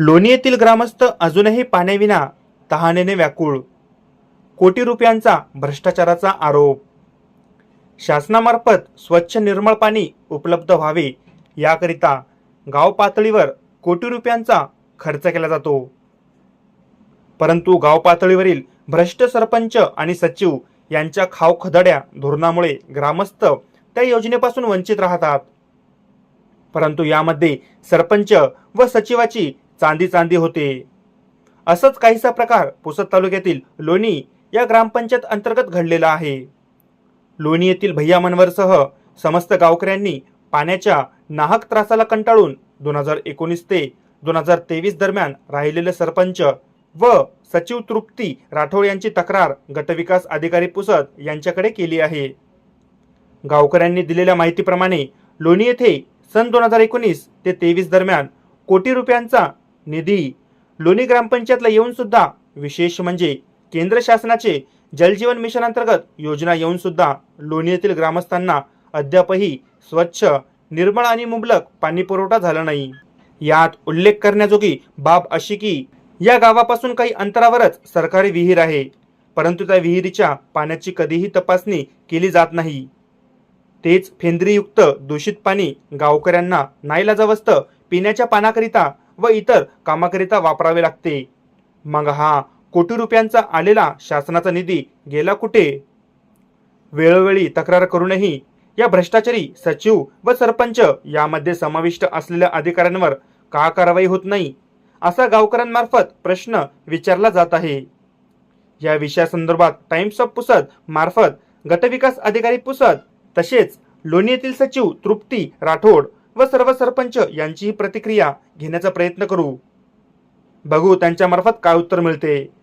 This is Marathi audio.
लोणी येथील ग्रामस्थ अजूनही पाण्याविना तहानेने व्याकुळ. कोटी रुपयांचा भ्रष्टाचाराचा आरोप. शासनामार्फत स्वच्छ निर्मळ पाणी उपलब्ध व्हावे याकरिता गाव पातळीवर कोटी रुपयांचा खर्च केला जातो. परंतु गाव पातळीवरील भ्रष्ट सरपंच आणि सचिव यांच्या खावखदड्या धोरणामुळे ग्रामस्थ त्या योजनेपासून वंचित राहतात. परंतु यामध्ये सरपंच व सचिवाची चांदी चांदी होते. असंच काहीसा प्रकार पुसद तालुक्यातील लोणी या ग्रामपंचायत अंतर्गत घडलेला आहे. लोणी येथील भैया मनवरसह समस्त गावकऱ्यांनी पाण्याच्या नाहक त्रासाला कंटाळून दोन हजार एकोणीस ते दोन हजार तेवीस दरम्यान राहिलेले सरपंच व सचिव तृप्ती राठोड यांची तक्रार गटविकास अधिकारी पुसद यांच्याकडे केली आहे. गावकऱ्यांनी दिलेल्या माहितीप्रमाणे लोणी येथे सन दोन हजार एकोणीस ते तेवीस दरम्यान कोटी रुपयांचा निधी. लोणी ग्रामपंचायतला येऊन सुद्धा विशेष म्हणजे केंद्र शासनाचे जलजीवन मिशन अंतर्गत योजना येऊन सुद्धा लोणी येथील ग्रामस्थांना अद्यापही स्वच्छ निर्मळ आणि मुबलक पाणी पुरवठा झाला नाही. यात उल्लेख करण्याजोगी बाब अशी की या गावापासून काही अंतरावरच सरकारी विहीर आहे परंतु त्या विहिरीच्या पाण्याची कधीही तपासणी केली जात नाही. तेच फेंद्रीयुक्त दूषित पाणी गावकऱ्यांना नाईलाजावस्त पिण्याच्या पाण्याकरिता व इतर कामाकरिता वापरावे लागते. मग हा कोटी रुपयांचा आलेला शासनाचा निधी गेला कुठे? वेळोवेळी तक्रार करूनही या भ्रष्टाचारी सचिव व सरपंच यामध्ये समाविष्ट असलेल्या अधिकाऱ्यांवर का कारवाई होत नाही असा गावकऱ्यांमार्फत प्रश्न विचारला जात आहे. या विषयासंदर्भात टाइम्स ऑफ पुसद मार्फत गटविकास अधिकारी पुसद तसेच लोणी येथील सचिव तृप्ती राठोड व सर्व सरपंच यांचीही प्रतिक्रिया घेण्याचा प्रयत्न करू. बघू त्यांच्यामार्फत काय उत्तर मिळते.